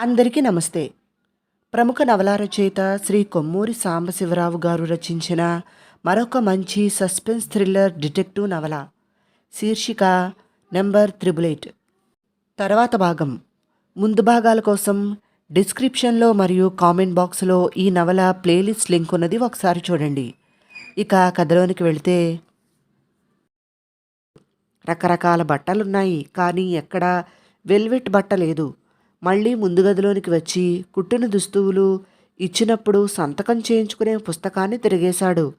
అందరికీ నమస్తే. ప్రముఖ నవలా రచయిత శ్రీ కొమ్మూరి సాంబశివరావు గారు రచించిన మరొక మంచి సస్పెన్స్ థ్రిల్లర్ డిటెక్టివ్ నవల శీర్షిక నెంబర్ త్రిబుల్ ఎయిట్. తర్వాత భాగం. ముందు భాగాల కోసం డిస్క్రిప్షన్లో మరియు కామెంట్ బాక్స్లో ఈ నవల ప్లేలిస్ట్ లింక్ ఉన్నది ఒకసారి చూడండి. ఇక కథలోనికి వెళితే రకరకాల బట్టలున్నాయి కానీ ఎక్కడా వెల్వెట్ బట్ట లేదు. మళ్ళీ ముందు గదిలోనికి వచ్చి కుట్టిన దుస్తువులు ఇచ్చినప్పుడు సంతకం చేయించుకునే పుస్తకాన్ని తిరిగేశాడు.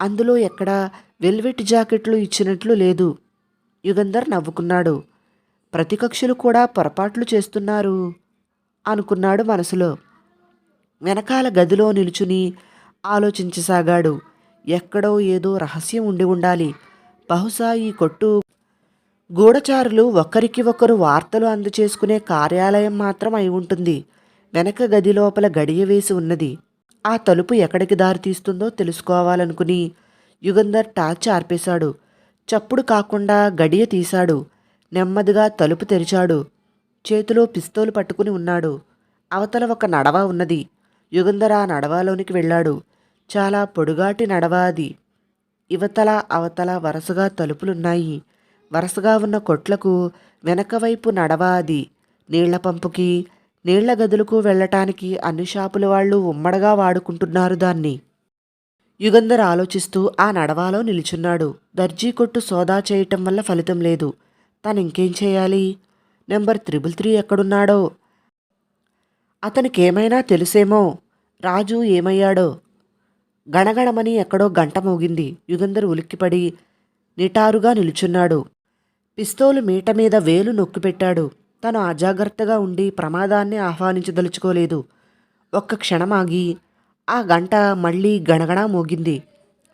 అందులో ఎక్కడ వెల్వెట్ జాకెట్లు ఇచ్చినట్లు లేదు. యుగంధర్ నవ్వుకున్నాడు. ప్రతికక్షలు కూడా పొరపాట్లు చేస్తున్నారు అనుకున్నాడు మనసులో. వెనకాల గదిలో నిలుచుని ఆలోచించసాగాడు. ఎక్కడో ఏదో రహస్యం ఉండి ఉండాలి. బహుశా ఈ కొట్టు గూఢచారులు ఒకరికి ఒకరు వార్తలు అందచేసుకునే కార్యాలయం మాత్రం అయి ఉంటుంది. వెనక గది లోపల గడియ వేసి ఉన్నది. ఆ తలుపు ఎక్కడికి దారితీస్తుందో తెలుసుకోవాలనుకుని యుగంధర్ టార్చ్ ఆర్పేశాడు. చప్పుడు కాకుండా గడియ తీశాడు. నెమ్మదిగా తలుపు తెరిచాడు. చేతిలో పిస్తోలు పట్టుకుని ఉన్నాడు. అవతల ఒక నడవ ఉన్నది. యుగంధర్ ఆ నడవలోనికి వెళ్ళాడు. చాలా పొడుగాటి నడవ అది. ఇవతల అవతల వరుసగా తలుపులున్నాయి. వరుసగా ఉన్న కొట్లకు వెనకవైపు నడవాది. నడవ అది నీళ్ళ పంపుకి నీళ్ళ గదులకు వెళ్ళటానికి అన్ని షాపుల వాళ్ళు ఉమ్మడగా వాడుకుంటున్నారు దాన్ని. యుగంధర్ ఆలోచిస్తూ ఆ నడవాలో నిలుచున్నాడు. దర్జీ కొట్టు సోదా చేయటం వల్ల ఫలితం లేదు. తను ఇంకేం చేయాలి? నెంబర్ త్రిబుల్ త్రీ ఎక్కడున్నాడో? అతనికేమైనా తెలుసేమో? రాజు ఏమయ్యాడో? గణగణమని ఎక్కడో గంట మోగింది. యుగంధర్ ఉలిక్కిపడి నిటారుగా నిలుచున్నాడు. పిస్తోలు మీట మీద వేలు నొక్కిపెట్టాడు. తను అజాగ్రత్తగా ఉండి ప్రమాదాన్ని ఆహ్వానించదలుచుకోలేదు. ఒక్క క్షణమాగి ఆ గంట మళ్ళీ గణగణ మోగింది.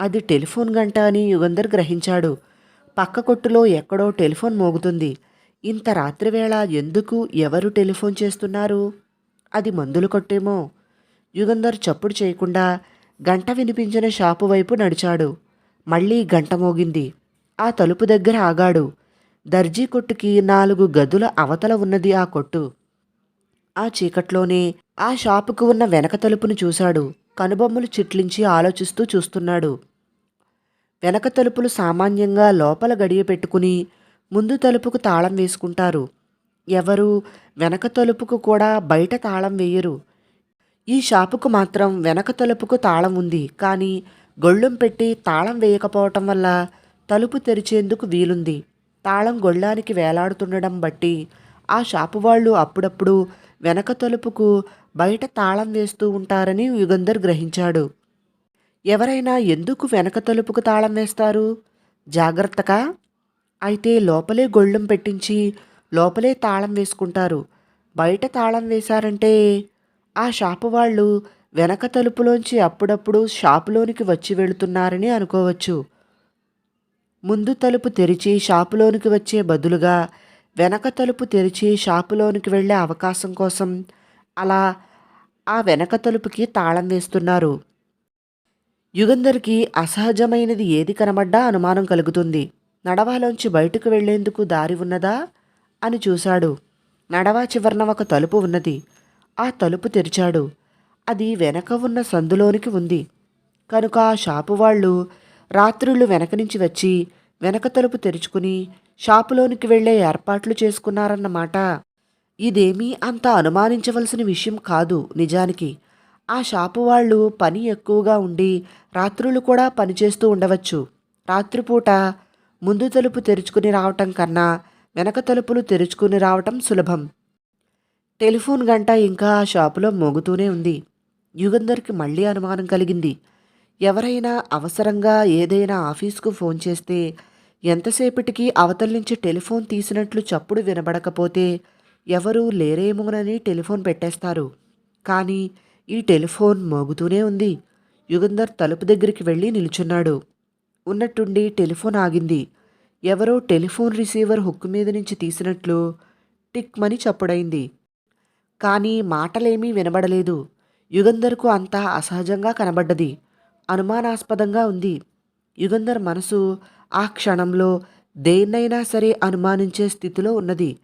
అది టెలిఫోన్ గంట అని యుగంధర్ గ్రహించాడు. పక్క కొట్టులో ఎక్కడో టెలిఫోన్ మోగుతుంది. ఇంత రాత్రివేళ ఎందుకు ఎవరు టెలిఫోన్ చేస్తున్నారు? అది మందులు కొట్టేమో? యుగంధర్ చప్పుడు చేయకుండా గంట వినిపించిన షాపు వైపు నడిచాడు. మళ్ళీ గంట మోగింది. ఆ తలుపు దగ్గర ఆగాడు. దర్జీ కొట్టుకి నాలుగు గదుల అవతల ఉన్నది ఆ కొట్టు. ఆ చీకట్లోనే ఆ షాపుకు ఉన్న వెనక తలుపును చూశాడు. కనుబొమ్మలు చిట్లించి ఆలోచిస్తూ చూస్తున్నాడు. వెనక తలుపులు సామాన్యంగా లోపల గడియ పెట్టుకుని ముందు తలుపుకు తాళం వేసుకుంటారు. ఎవరు వెనక తలుపుకు కూడా బయట తాళం వేయరు. ఈ షాపుకు మాత్రం వెనక తలుపుకు తాళం ఉంది. కానీ గొళ్ళెం పెట్టి తాళం వేయకపోవటం వల్ల తలుపు తెరిచేందుకు వీలుంది. తాళం గొళ్ళానికి వేలాడుతుండడం బట్టి ఆ షాపు వాళ్ళు అప్పుడప్పుడు వెనక తలుపుకు బయట తాళం వేస్తూ ఉంటారని యుగంధర్ గ్రహించాడు. ఎవరైనా ఎందుకు వెనక తలుపుకు తాళం వేస్తారు? జాగ్రత్తగా అయితే లోపలే గొళ్ళెం పెట్టించి లోపలే తాళం వేసుకుంటారు. బయట తాళం వేశారంటే ఆ షాపు వాళ్ళు వెనక తలుపులోంచి అప్పుడప్పుడు షాపులోనికి వచ్చి వెళుతున్నారని అనుకోవచ్చు. ముందు తలుపు తెరిచి షాపులోనికి వచ్చే బదులుగా వెనక తలుపు తెరిచి షాపులోనికి వెళ్ళే అవకాశం కోసం అలా ఆ వెనక తలుపుకి తాళం వేస్తున్నారు. యుగంధర్కి అసహజమైనది ఏది కనబడ్డా అనుమానం కలుగుతుంది. నడవాలోంచి బయటకు వెళ్ళేందుకు దారి ఉన్నదా అని చూశాడు. నడవా చివరన ఒక తలుపు ఉన్నది. ఆ తలుపు తెరిచాడు. అది వెనక ఉన్న సందులోనికి ఉంది. కనుక ఆ షాపు వాళ్ళు రాత్రుళ్ళు వెనక నుంచి వచ్చి వెనక తలుపు తెరుచుకుని షాపులోనికి వెళ్ళే ఏర్పాట్లు చేసుకున్నారన్నమాట. ఇదేమీ అంత అనుమానించవలసిన విషయం కాదు నిజానికి. ఆ షాపు వాళ్ళు పని ఎక్కువగా ఉండి రాత్రులు కూడా పనిచేస్తూ ఉండవచ్చు. రాత్రిపూట ముందు తలుపు తెరుచుకుని రావటం కన్నా వెనక తలుపులు తెరుచుకుని రావటం సులభం. టెలిఫోన్ గంట ఇంకా ఆ షాపులో మోగుతూనే ఉంది. యుగంధర్కి మళ్ళీ అనుమానం కలిగింది. ఎవరైనా అవసరంగా ఏదైనా ఆఫీస్కు ఫోన్ చేస్తే ఎంతసేపటికి అవతల నుంచి టెలిఫోన్ తీసినట్లు చప్పుడు వినబడకపోతే ఎవరూ లేరేమోనని టెలిఫోన్ పెట్టేస్తారు. కానీ ఈ టెలిఫోన్ మోగుతూనే ఉంది. యుగంధర్ తలుపు దగ్గరికి వెళ్ళి నిల్చున్నాడు. ఉన్నట్టుండి టెలిఫోన్ ఆగింది. ఎవరో టెలిఫోన్ రిసీవర్ హుక్కు మీద నుంచి తీసినట్లు టిక్మని చప్పుడైంది. కానీ మాటలేమీ వినబడలేదు. యుగంధర్కు అంతా అసహజంగా కనబడ్డది. అనుమానాస్పదంగా ఉంది. యుగంధర్ మనసు ఆ క్షణంలో దేన్నైనా సరే అనుమానించే స్థితిలో ఉన్నది.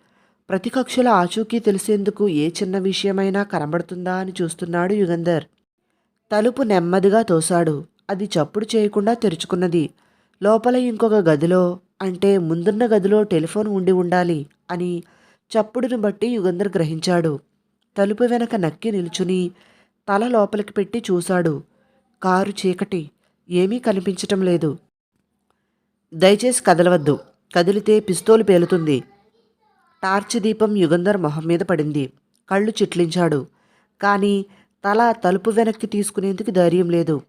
ప్రతికక్షల ఆచూకీ తెలిసేందుకు ఏ చిన్న విషయమైనా కనబడుతుందా అని చూస్తున్నాడు యుగంధర్. తలుపు నెమ్మదిగా తోశాడు. అది చప్పుడు చేయకుండా తెరుచుకున్నది. లోపల ఇంకొక గదిలో అంటే ముందున్న గదిలో టెలిఫోన్ ఉండి ఉండాలి అని చప్పుడును బట్టి యుగంధర్ గ్రహించాడు. తలుపు వెనక నక్కి నిల్చుని తల లోపలికి పెట్టి చూశాడు. కారు చీకటి ఏమీ కనిపించటం లేదు. దయచేసి కదలవద్దు. కదిలితే పిస్తోలు పేలుతుంది. టార్చ్ దీపం యుగంధర్ మొహం మీద పడింది. కళ్ళు చిట్లించాడు. కానీ తల తలుపు వెనక్కి తీసుకునేందుకు ధైర్యం లేదు.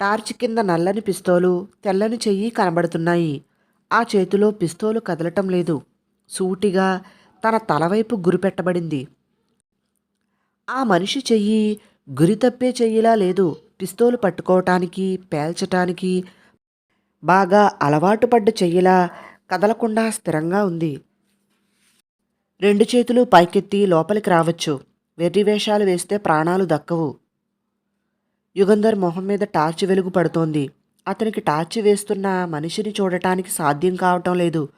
టార్చ్ కింద నల్లని పిస్తోలు తెల్లని చెయ్యి కనబడుతున్నాయి. ఆ చేతిలో పిస్తోలు కదలటం లేదు. సూటిగా తన తలవైపు గురిపెట్టబడింది ఆ మనిషి చెయ్యి గురి తప్పే చెయ్యిలా లేదు. పిస్తోలు పట్టుకోవటానికి పేల్చటానికి బాగా అలవాటు పడ్డ చెయ్యిలా కదలకుండా స్థిరంగా ఉంది. రెండు చేతులు పైకెత్తి లోపలికి రావచ్చు. వెర్రి వేషాలు వేస్తే ప్రాణాలు దక్కవు. యుగంధర్ మొహం మీద టార్చ్ వెలుగు పడుతోంది. అతనికి టార్చ్ వేస్తున్న మనిషిని చూడటానికి సాధ్యం కావటం లేదు.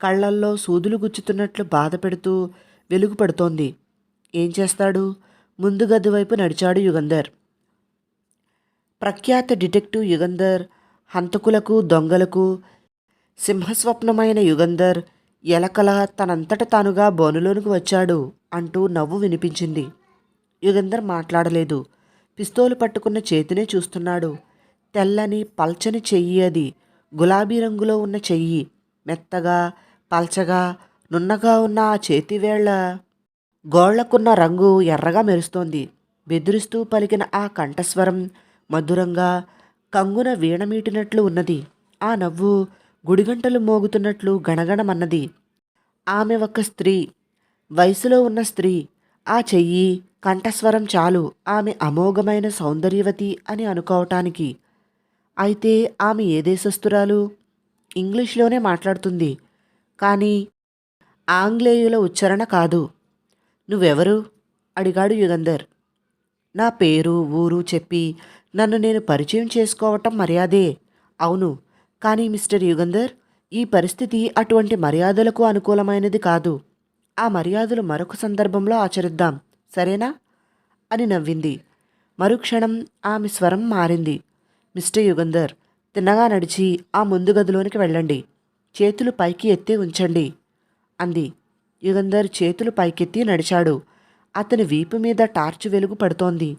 కళ్ళల్లో సూదులు గుచ్చుతున్నట్లు బాధ పెడుతూ వెలుగు పడుతోంది. ఏం చేస్తాడు? ముందు గది వైపు నడిచాడు యుగంధర్. ప్రఖ్యాత డిటెక్టివ్ యుగంధర్ హంతకులకు దొంగలకు సింహస్వప్నమైన యుగంధర్ ఎలకల తనంతట తానుగా బోనులోనికి వచ్చాడు అంటూ నవ్వు వినిపించింది. యుగంధర్ మాట్లాడలేదు. పిస్తోలు పట్టుకున్న చేతినే చూస్తున్నాడు. తెల్లని పల్చని చెయ్యి అది. గులాబీ రంగులో ఉన్న చెయ్యి. మెత్తగా పల్చగా నున్నగా ఉన్న ఆ చేతివేళ్ళ గోళ్ళకున్న రంగు ఎర్రగా మెరుస్తోంది. బెదిరిస్తూ పలికిన ఆ కంఠస్వరం మధురంగా కంగున వీణమీటినట్లు ఉన్నది. ఆ నవ్వు గుడిగంటలు మోగుతున్నట్లు గణగణమన్నది ఆమె ఒక స్త్రీ. వయసులో ఉన్న స్త్రీ. ఆ చెయ్యి కంఠస్వరం చాలు. ఆమె అమోఘమైన సౌందర్యవతి అని అనుకోవటానికి. అయితే ఆమె ఏ దేశస్థురాలు? ఇంగ్లీష్లోనే మాట్లాడుతుంది. కానీ ఆంగ్లేయుల ఉచ్చారణ కాదు. నువ్వెవరు? అడిగాడు యుగంధర్. నా పేరు ఊరు చెప్పి నన్ను నేను పరిచయం చేసుకోవటం మర్యాదే. అవును కానీ మిస్టర్ యుగంధర్ ఈ పరిస్థితి అటువంటి మర్యాదలకు అనుకూలమైనది కాదు. ఆ మర్యాదలు మరొక సందర్భంలో ఆచరిద్దాం సరేనా? అని నవ్వింది. మరుక్షణం ఆమె స్వరం మారింది. మిస్టర్ యుగంధర్ తిన్నగా నడిచి ఆ ముందు గదిలోనికి వెళ్ళండి. చేతులు పైకి ఎత్తి ఉంచండి అంది. యుగంధర్ చేతులు పైకెత్తి నడిచాడు. అతని వీపు మీద టార్చ్ వెలుగు పడుతోంది.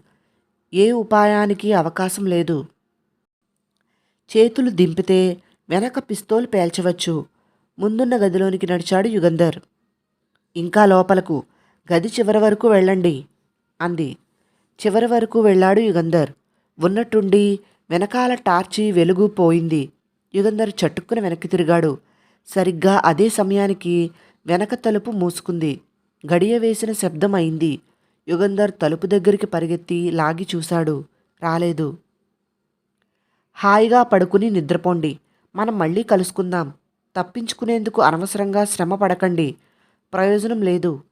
ఏ ఉపాయానికి అవకాశం లేదు. చేతులు దింపితే వెనక పిస్తోలు పేల్చవచ్చు. ముందున్న గదిలోనికి నడిచాడు యుగంధర్. ఇంకా లోపలకు గది చివరి వరకు వెళ్ళండి అంది. చివరి వరకు వెళ్ళాడు యుగంధర్. ఉన్నట్టుండి వెనకాల టార్చి వెలుగు పోయింది. యుగంధర్ చట్టుక్కున వెనక్కి తిరిగాడు. సరిగ్గా అదే సమయానికి వెనక తలుపు మూసుకుంది. గడియ వేసిన శబ్దం అయింది. యుగంధర్ తలుపు దగ్గరికి పరిగెత్తి లాగి చూశాడు. రాలేదు. హాయిగా పడుకుని నిద్రపోండి. మనం మళ్ళీ కలుసుకుందాం. తప్పించుకునేందుకు అనవసరంగా శ్రమ పడకండి. ప్రయోజనం లేదు.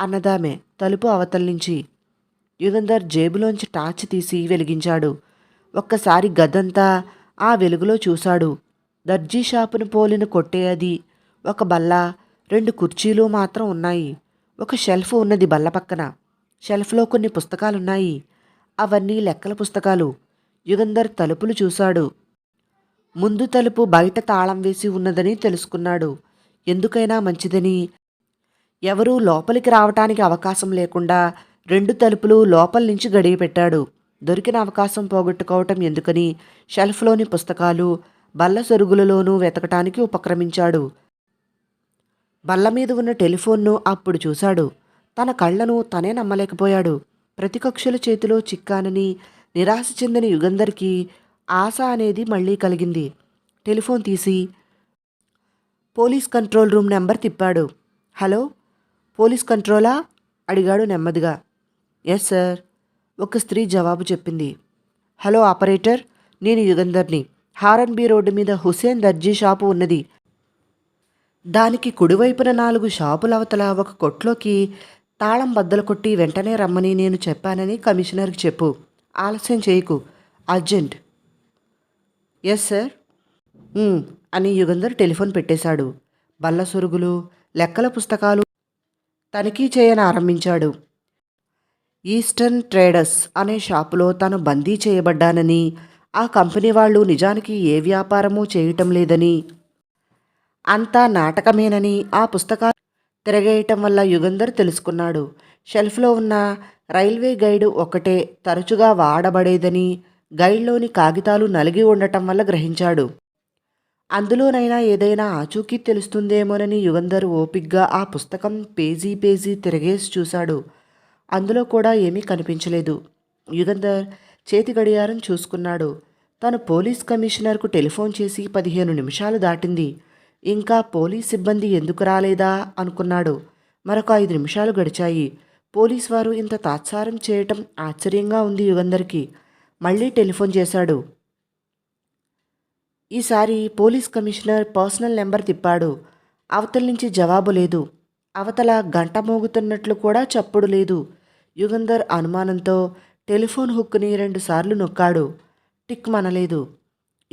అన్నదామె తలుపు అవతల యుగంధర్ జేబులోంచి టార్చ్ తీసి వెలిగించాడు. ఒక్కసారి గదంతా ఆ వెలుగులో చూశాడు. దర్జీ షాపును పోలిన కొట్టే అది. ఒక బల్ల రెండు కుర్చీలు మాత్రం ఉన్నాయి. ఒక షెల్ఫ్ ఉన్నది బల్ల పక్కన. షెల్ఫ్లో కొన్ని పుస్తకాలున్నాయి. అవన్నీ లెక్కల పుస్తకాలు. యుగంధర్ తలుపులు చూశాడు. ముందు తలుపు బయట తాళం వేసి ఉన్నదని తెలుసుకున్నాడు. ఎందుకైనా మంచిదని. ఎవరూ లోపలికి రావటానికి అవకాశం లేకుండా రెండు తలుపులు లోపల నుంచి గడియ పెట్టాడు. దొరికిన అవకాశం పోగొట్టుకోవటం ఎందుకని షెల్ఫ్లోని పుస్తకాలు బల్ల సరుగులలోనూ వెతకటానికి ఉపక్రమించాడు. బల్ల మీద ఉన్న టెలిఫోన్ను అప్పుడు చూశాడు. తన కళ్ళను తనే నమ్మలేకపోయాడు. ప్రతికక్షల చేతిలో చిక్కానని నిరాశ చెందిన యుగంధర్కి ఆశ అనేది మళ్ళీ కలిగింది. టెలిఫోన్ తీసి పోలీస్ కంట్రోల్ రూమ్ నెంబర్ తిప్పాడు. హలో? పోలీస్ కంట్రోలా? అడిగాడు నెమ్మదిగా. Yes sir. ఒక స్త్రీ జవాబు చెప్పింది. హలో ఆపరేటర్ నేను యుగంధర్ని. హారన్బీ రోడ్డు మీద హుసేన్ దర్జీ షాపు ఉన్నది. దానికి కుడివైపున నాలుగు షాపుల అవతల ఒక కొట్లోకి తాళం బద్దలు కొట్టి వెంటనే రమ్మని నేను చెప్పానని కమిషనర్కి చెప్పు. ఆలస్యం చేయకు. అర్జెంట్. Yes sir. అని యుగంధర్ టెలిఫోన్ పెట్టేశాడు. బల్ల సొరుగులు లెక్కల పుస్తకాలు తనిఖీ చేయనారంభించాడు ఈస్టర్న్ ట్రేడర్స్ అనే షాపులో తాను బందీ చేయబడ్డానని ఆ కంపెనీ వాళ్ళు నిజానికి ఏ వ్యాపారమూ చేయటం లేదని అంతా నాటకమేనని ఆ పుస్తకాలు తిరగేయటం వల్ల యుగంధర్ తెలుసుకున్నాడు. షెల్ఫ్లో ఉన్న రైల్వే గైడ్ ఒకటే తరచుగా వాడబడేదని గైడ్లోని కాగితాలు నలిగి ఉండటం వల్ల గ్రహించాడు. అందులోనైనా ఏదైనా ఆచూకీ తెలుస్తుందేమోనని యుగంధర్ ఓపిగ్గా ఆ పుస్తకం పేజీ పేజీ తిరగేసి చూశాడు. అందులో కూడా ఏమీ కనిపించలేదు. యుగంధర్ చేతి గడియారం చూసుకున్నాడు. తను పోలీస్ కమిషనర్కు టెలిఫోన్ చేసి పదిహేను నిమిషాలు దాటింది. ఇంకా పోలీస్ సిబ్బంది ఎందుకు రాలేదా అనుకున్నాడు. మరొక ఐదు నిమిషాలు గడిచాయి. పోలీస్ వారు ఇంత తాత్సారం చేయటం ఆశ్చర్యంగా ఉంది యుగంధర్కి. మళ్ళీ టెలిఫోన్ చేశాడు. ఈసారి పోలీస్ కమిషనర్ పర్సనల్ నెంబర్ తిప్పాడు. అవతల నుంచి జవాబు లేదు. అవతల గంట మోగుతున్నట్లు కూడా చప్పుడు లేదు. యుగంధర్ అనుమానంతో టెలిఫోన్ హుక్ని రెండుసార్లు నొక్కాడు. టిక్ మనలేదు.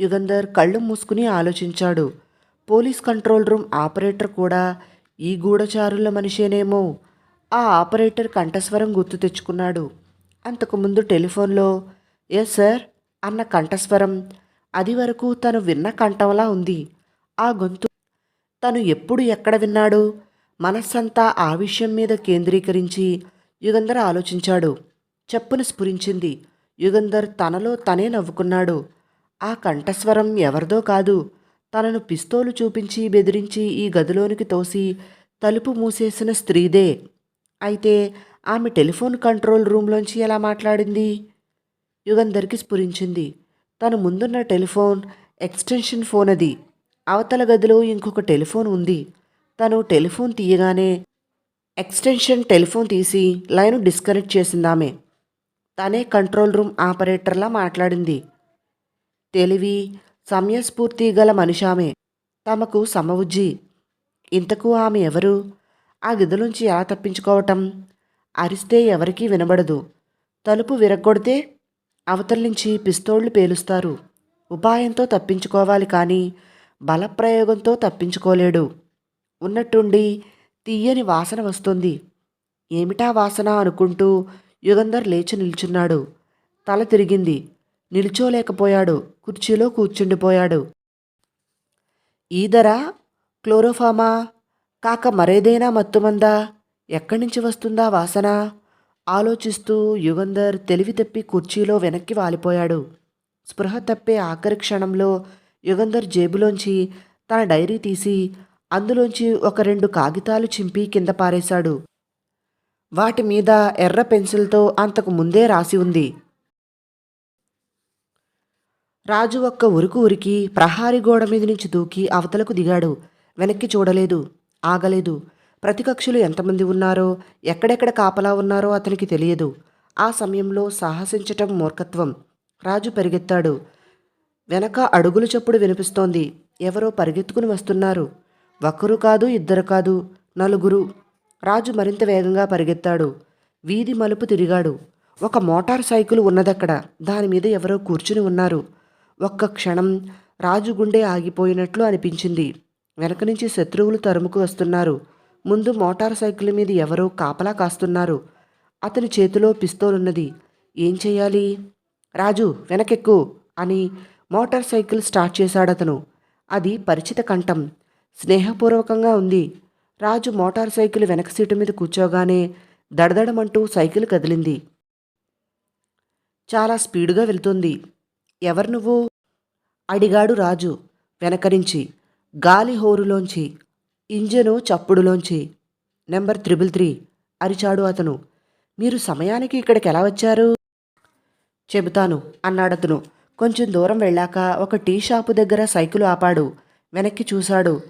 యుగంధర్ కళ్ళు మూసుకుని ఆలోచించాడు. పోలీస్ కంట్రోల్ రూమ్ ఆపరేటర్ కూడా ఈ గూఢచారుల మనిషేనేమో. ఆ ఆపరేటర్ కంఠస్వరం గుర్తు తెచ్చుకున్నాడు. అంతకుముందు టెలిఫోన్లో ఎస్ సార్ అన్న కంఠస్వరం అది వరకు తను విన్న కంఠంలా ఉంది. ఆ గొంతు తను ఎప్పుడు ఎక్కడ విన్నాడు? మనస్సంతా ఆ విషయం మీద కేంద్రీకరించి యుగంధర్ ఆలోచించాడు. చెప్పున స్ఫురించింది. యుగంధర్ తనలో తనే నవ్వుకున్నాడు. ఆ కంఠస్వరం ఎవరిదో కాదు. తనను పిస్తోలు చూపించి బెదిరించి ఈ గదిలోనికి తోసి తలుపు మూసేసిన స్త్రీదే. అయితే ఆమె టెలిఫోన్ కంట్రోల్ రూమ్లోంచి ఎలా మాట్లాడింది? యుగంధర్కి స్ఫురించింది. తను ముందున్న టెలిఫోన్ ఎక్స్టెన్షన్ ఫోన్ అది అవతల గదిలో ఇంకొక టెలిఫోన్ ఉంది. తను టెలిఫోన్ తీయగానే ఎక్స్టెన్షన్ టెలిఫోన్ తీసి లైన్ డిస్కనెక్ట్ చేసిందామె తనే కంట్రోల్ రూమ్ ఆపరేటర్లా మాట్లాడింది. తెలివి సమయస్ఫూర్తి గల మనిషామె తమకు సమవుజ్జి. ఇంతకు ఆమె ఎవరు? ఆ గదిలోంచి ఎలా తప్పించుకోవటం? అరిస్తే ఎవరికీ వినబడదు. తలుపు విరగ్గొడితే అవతల నుంచి పిస్తోళ్ళు పేలుస్తారు. ఉపాయంతో తప్పించుకోవాలి కానీ బలప్రయోగంతో తప్పించుకోలేడు. ఉన్నట్టుండి తీయని వాసన వస్తుంది. ఏమిటా వాసన అనుకుంటూ యుగంధర్ లేచి నిల్చున్నాడు. తల తిరిగింది. నిల్చోలేకపోయాడు. కుర్చీలో కూర్చుండిపోయాడు. ఈదరా క్లోరోఫామా? కాక మరేదైనా మత్తుమందా? ఎక్కడి నుంచి వస్తుందా వాసన? ఆలోచిస్తూ యుగంధర్ తెలివి తప్పి కుర్చీలో వెనక్కి వాలిపోయాడు. స్పృహ తప్పే ఆఖరి క్షణంలో యుగంధర్ జేబులోంచి తన డైరీ తీసి అందులోంచి ఒక రెండు కాగితాలు చింపి కింద పారేశాడు. వాటి మీద ఎర్ర పెన్సిల్తో అంతకు ముందే రాసి ఉంది. రాజు ఒక్క ఉరుకు ఉరికి ప్రహారీ గోడ మీద నుంచి దూకి అవతలకు దిగాడు. వెనక్కి చూడలేదు ఆగలేదు. ప్రతికక్షులు ఎంతమంది ఉన్నారో ఎక్కడెక్కడ కాపలా ఉన్నారో అతనికి తెలియదు. ఆ సమయంలో సాహసించటం మూర్ఖత్వం. రాజు పరిగెత్తాడు. వెనక అడుగులు చప్పుడు వినిపిస్తోంది. ఎవరో పరిగెత్తుకుని వస్తున్నారు. ఒక్కరు కాదు ఇద్దరు కాదు నలుగురు. రాజు మరింత వేగంగా పరిగెత్తాడు. వీధి మలుపు తిరిగాడు. ఒక మోటార్ సైకిల్ ఉన్నదక్కడ. దాని మీద ఎవరో కూర్చుని ఉన్నారు. ఒక్క క్షణం రాజు గుండె ఆగిపోయినట్లు అనిపించింది. వెనక నుంచి శత్రువులు తరుముకు వస్తున్నారు. ముందు మోటార్ సైకిల్ మీద ఎవరో కాపలా కాస్తున్నారు. అతని చేతిలో పిస్తోలున్నది. ఏం చేయాలి రాజు వెనకెక్కు అని మోటార్ సైకిల్ స్టార్ట్ చేశాడతను. అది పరిచిత కంఠం. స్నేహపూర్వకంగా ఉంది. రాజు మోటార్ సైకిల్ వెనక సీటు మీద కూర్చోగానే దడదడమంటూ సైకిల్ కదిలింది. చాలా స్పీడుగా వెళ్తుంది. ఎవరు నువ్వు? అడిగాడు రాజు. వెనకరించి గాలి హోరులోంచి ఇంజను చప్పుడులోంచి. నెంబర్ త్రిబుల్ త్రీ అరిచాడు అతను. మీరు సమయానికి ఇక్కడికి ఎలా వచ్చారు? చెబుతాను అన్నాడతను. కొంచెం దూరం వెళ్ళాక ఒక టీ షాపు దగ్గర సైకిల్ ఆపాడు. వెనక్కి చూశాడు.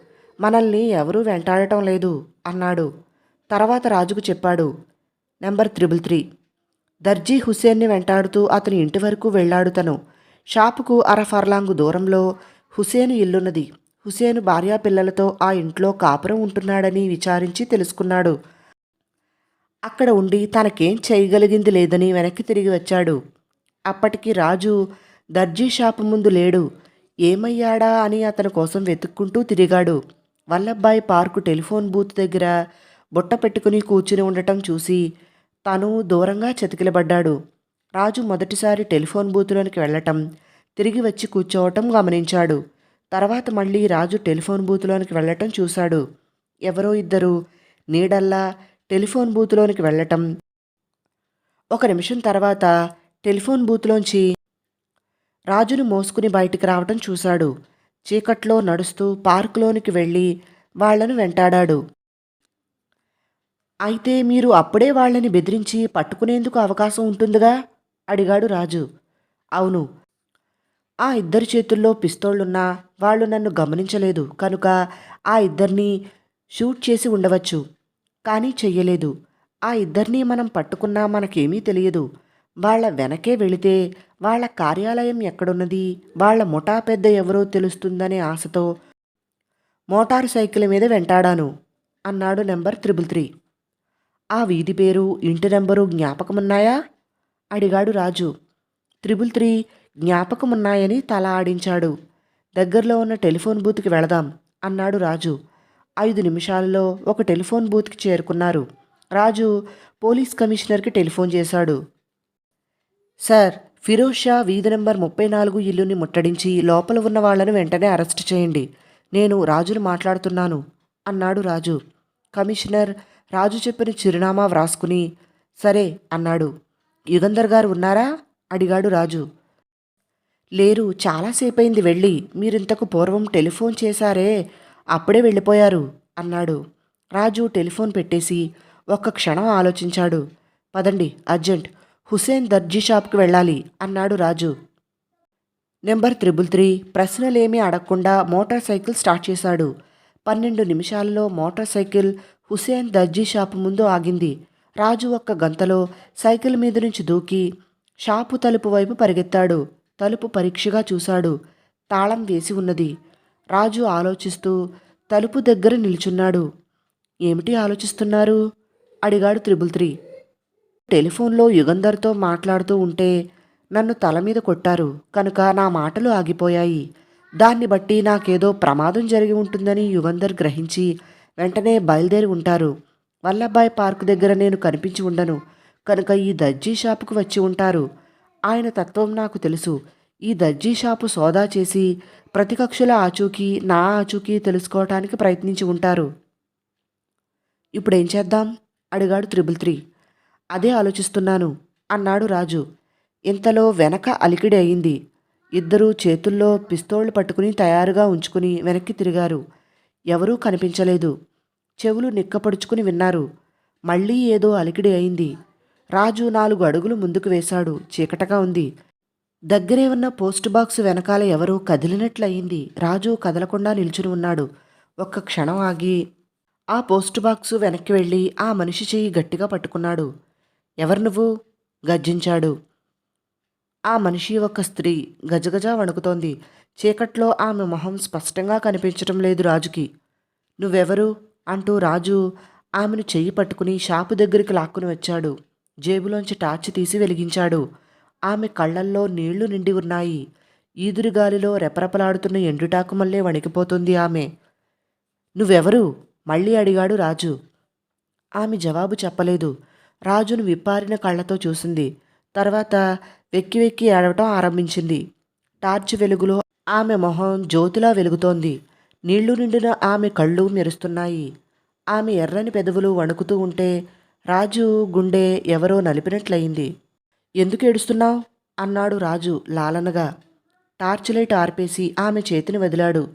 మనల్ని ఎవరూ వెంటాడటం లేదు అన్నాడు. తర్వాత రాజుకు చెప్పాడు. Number triple three. దర్జీ హుసేన్ని వెంటాడుతూ అతని ఇంటి వరకు వెళ్ళాడు తను. షాపుకు అరఫర్లాంగు దూరంలో హుసేను ఇల్లున్నది. హుసేను భార్యా పిల్లలతో ఆ ఇంట్లో కాపురం ఉంటున్నాడని విచారించి తెలుసుకున్నాడు. అక్కడ ఉండి తనకేం చేయగలిగింది లేదని వెనక్కి తిరిగి వచ్చాడు. అప్పటికి రాజు దర్జీ షాపు ముందు లేడు. ఏమయ్యాడా అని అతని కోసం వెతుక్కుంటూ తిరిగాడు. వల్లభాయ్ పార్కు టెలిఫోన్ బూత్ దగ్గర బుట్ట పెట్టుకుని కూర్చుని ఉండటం చూసి తను దూరంగా చతికిలబడ్డాడు. రాజు మొదటిసారి టెలిఫోన్ బూత్లోనికి వెళ్ళటం తిరిగి వచ్చి కూర్చోవటం గమనించాడు. తర్వాత మళ్ళీ రాజు టెలిఫోన్ బూత్లోనికి వెళ్ళటం చూశాడు. ఎవరో ఇద్దరు నీడల్లా టెలిఫోన్ బూత్లోనికి వెళ్ళటం. ఒక నిమిషం తర్వాత టెలిఫోన్ బూత్లోంచి రాజును మోసుకుని బయటికి రావటం చూశాడు. చీకట్లో నడుస్తూ పార్కులోనికి వెళ్ళి వాళ్ళను వెంటాడాడు. అయితే మీరు అప్పుడే వాళ్ళని బెదిరించి పట్టుకునేందుకు అవకాశం ఉంటుందిగా? అడిగాడు రాజు. అవును. ఆ ఇద్దరి చేతుల్లో పిస్తోళ్ళున్నా వాళ్ళు నన్ను గమనించలేదు. కనుక ఆ ఇద్దరినీ షూట్ చేసి ఉండవచ్చు. కానీ చెయ్యలేదు. ఆ ఇద్దరినీ మనం పట్టుకున్నా మనకేమీ తెలియదు. వాళ్ళ వెనకే వెళితే వాళ్ళ కార్యాలయం ఎక్కడున్నది? వాళ్ళ ముఠా పెద్ద ఎవరో తెలుస్తుందనే ఆశతో మోటార్ సైకిల్ మీద వెంటాడాను అన్నాడు నెంబర్ త్రిబుల్ త్రీ. ఆ వీధి పేరు ఇంటి నెంబరు జ్ఞాపకమున్నాయా? అడిగాడు రాజు. త్రిబుల్ త్రీ జ్ఞాపకమున్నాయని తల ఆడించాడు. దగ్గరలో ఉన్న టెలిఫోన్ బూత్కి వెళదాం అన్నాడు రాజు. ఐదు నిమిషాల్లో ఒక టెలిఫోన్ బూత్కి చేరుకున్నారు. రాజు పోలీస్ కమిషనర్కి టెలిఫోన్ చేశాడు. సార్ ఫిరోజ్ షా వీధి నెంబర్ ముప్పై నాలుగు ఇల్లుని ముట్టడించి లోపల ఉన్న వాళ్ళను వెంటనే అరెస్ట్ చేయండి. నేను రాజును మాట్లాడుతున్నాను అన్నాడు రాజు. కమిషనర్ రాజు చెప్పిన చిరునామా వ్రాసుకుని సరే అన్నాడు. యుగంధర్ గారు ఉన్నారా? అడిగాడు రాజు. లేరు చాలాసేపయింది వెళ్ళి. మీరింతకు పూర్వం టెలిఫోన్ చేశారే అప్పుడే వెళ్ళిపోయారు అన్నాడు. రాజు టెలిఫోన్ పెట్టేసి ఒక్క క్షణం ఆలోచించాడు. పదండి అర్జెంట్. హుసేన్ దర్జీ షాప్కి వెళ్ళాలి అన్నాడు రాజు. Number triple three. ప్రశ్నలేమీ అడగకుండా మోటార్ సైకిల్ స్టార్ట్ చేశాడు. పన్నెండు నిమిషాలలో మోటార్ సైకిల్ హుసేన్ దర్జీ షాపు ముందు ఆగింది. రాజు ఒక్క గంతలో సైకిల్ మీద నుంచి దూకి షాపు తలుపు వైపు పరిగెత్తాడు. తలుపు పరీక్షగా చూశాడు. తాళం వేసి ఉన్నది. రాజు ఆలోచిస్తూ తలుపు దగ్గర నిల్చున్నాడు. ఏమిటి ఆలోచిస్తున్నారు? అడిగాడు త్రిబుల్ త్రీ టెలిఫోన్లో యుగంధర్తో మాట్లాడుతూ ఉంటే నన్ను తల మీద కొట్టారు. కనుక నా మాటలు ఆగిపోయాయి. దాన్ని బట్టి నాకేదో ప్రమాదం జరిగి ఉంటుందని యుగంధర్ గ్రహించి వెంటనే బయలుదేరి ఉంటారు. వల్లభాయ్ పార్క్ దగ్గర నేను కనిపించి ఉండను. కనుక ఈ దర్జీ షాపుకు వచ్చి ఉంటారు. ఆయన తత్వం నాకు తెలుసు. ఈ దర్జీ షాపు సోదా చేసి ప్రతికక్షుల ఆచూకీ నా ఆచూకీ తెలుసుకోవటానికి ప్రయత్నించి ఉంటారు. ఇప్పుడేం చేద్దాం? అడిగాడు త్రిబుల్ త్రీ. అదే ఆలోచిస్తున్నాను అన్నాడు రాజు. ఇంతలో వెనక అలికిడి అయింది. ఇద్దరూ చేతుల్లో పిస్తోళ్ళు పట్టుకుని తయారుగా ఉంచుకుని వెనక్కి తిరిగారు. ఎవరూ కనిపించలేదు. చెవులు నిక్కపడుచుకుని విన్నారు. మళ్ళీ ఏదో అలికిడి అయింది. రాజు నాలుగు అడుగులు ముందుకు వేశాడు. చీకటగా ఉంది. దగ్గరే ఉన్న పోస్ట్ బాక్స్ వెనకాల ఎవరో కదిలినట్లయింది. రాజు కదలకుండా నిల్చుని ఉన్నాడు. ఒక్క క్షణం ఆగి ఆ పోస్ట్ బాక్సు వెనక్కి వెళ్ళి ఆ మనిషి చెయ్యి గట్టిగా పట్టుకున్నాడు. ఎవరు నువ్వు? గర్జించాడు. ఆ మనిషి ఒక స్త్రీ. గజగజ వణుకుతోంది. చీకట్లో ఆమె మొహం స్పష్టంగా కనిపించటం లేదు రాజుకి. నువ్వెవరు? అంటూ రాజు ఆమెను చెయ్యి పట్టుకుని షాపు దగ్గరికి లాక్కుని వచ్చాడు. జేబులోంచి టార్చ్ తీసి వెలిగించాడు. ఆమె కళ్ళల్లో నీళ్ళు నిండి ఉన్నాయి. ఈదురుగాలిలో రెపరెపలాడుతున్న ఎండుటాకు మళ్ళీ వణికిపోతుంది ఆమె. నువ్వెవరు? మళ్ళీ అడిగాడు రాజు. ఆమె జవాబు చెప్పలేదు. రాజును విప్పారిన కళ్ళతో చూసింది. తర్వాత వెక్కి వెక్కి ఏడవటం ఆరంభించింది. టార్చ్ వెలుగులో ఆమె మొహం జ్యోతిలా వెలుగుతోంది. నీళ్ళు నిండిన ఆమె కళ్ళు మెరుస్తున్నాయి. ఆమె ఎర్రని పెదవులు వణుకుతూ ఉంటే రాజు గుండె ఎవరో నలిపినట్లయింది. ఎందుకు ఏడుస్తున్నావు? అన్నాడు రాజు లాలనగా. టార్చ్ లైట్ ఆర్పేసి ఆమె చేతిని వదిలాడు.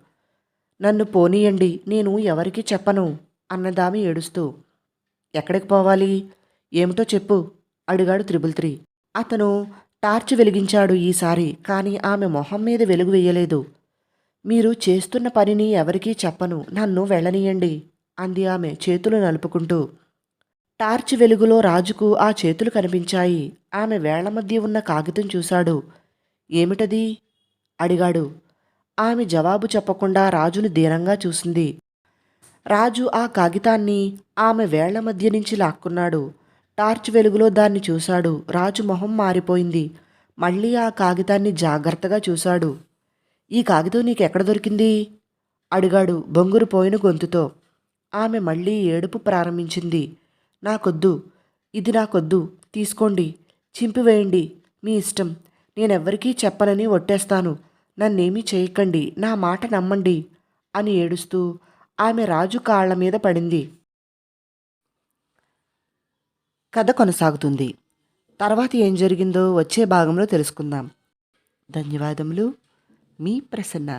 నన్ను పోనీయండి నేను ఎవరికీ చెప్పను అన్నదామె ఏడుస్తూ. ఎక్కడికి పోవాలి? ఏమిటో చెప్పు అడిగాడు త్రిబుల్ త్రీ అతను టార్చ్ వెలిగించాడు ఈసారి కానీ ఆమె మొహం మీద వెలుగు వేయలేదు. మీరు చేస్తున్న పనిని ఎవరికీ చెప్పను నన్ను వెళ్ళనీయండి అంది ఆమె చేతులు నలుపుకుంటూ. టార్చ్ వెలుగులో రాజుకు ఆ చేతులు కనిపించాయి. ఆమె వేళ్ళ మధ్య ఉన్న కాగితం చూశాడు. ఏమిటది? అడిగాడు. ఆమె జవాబు చెప్పకుండా రాజును దీనంగా చూసింది. రాజు ఆ కాగితాన్ని ఆమె వేళ్ళ మధ్య నుంచి లాక్కున్నాడు. టార్చ్ వెలుగులో దాన్ని చూశాడు. రాజు మొహం మారిపోయింది. మళ్ళీ ఆ కాగితాన్ని జాగ్రత్తగా చూశాడు. ఈ కాగితం నీకెక్కడ దొరికింది? అడిగాడు బొంగురు పోయిన గొంతుతో. ఆమె మళ్ళీ ఏడుపు ప్రారంభించింది. నాకొద్దు. ఇది నాకొద్దు. తీసుకోండి. చింపివేయండి. మీ ఇష్టం. నేనెవ్వరికీ చెప్పనని ఒట్టేస్తాను. నన్నేమీ చేయకండి. నా మాట నమ్మండి అని ఏడుస్తూ ఆమె రాజు కాళ్ళ మీద పడింది. కథ కొనసాగుతుంది. తర్వాత ఏం జరిగిందో వచ్చే భాగంలో తెలుసుకుందాం. ధన్యవాదములు. మీ ప్రసన్న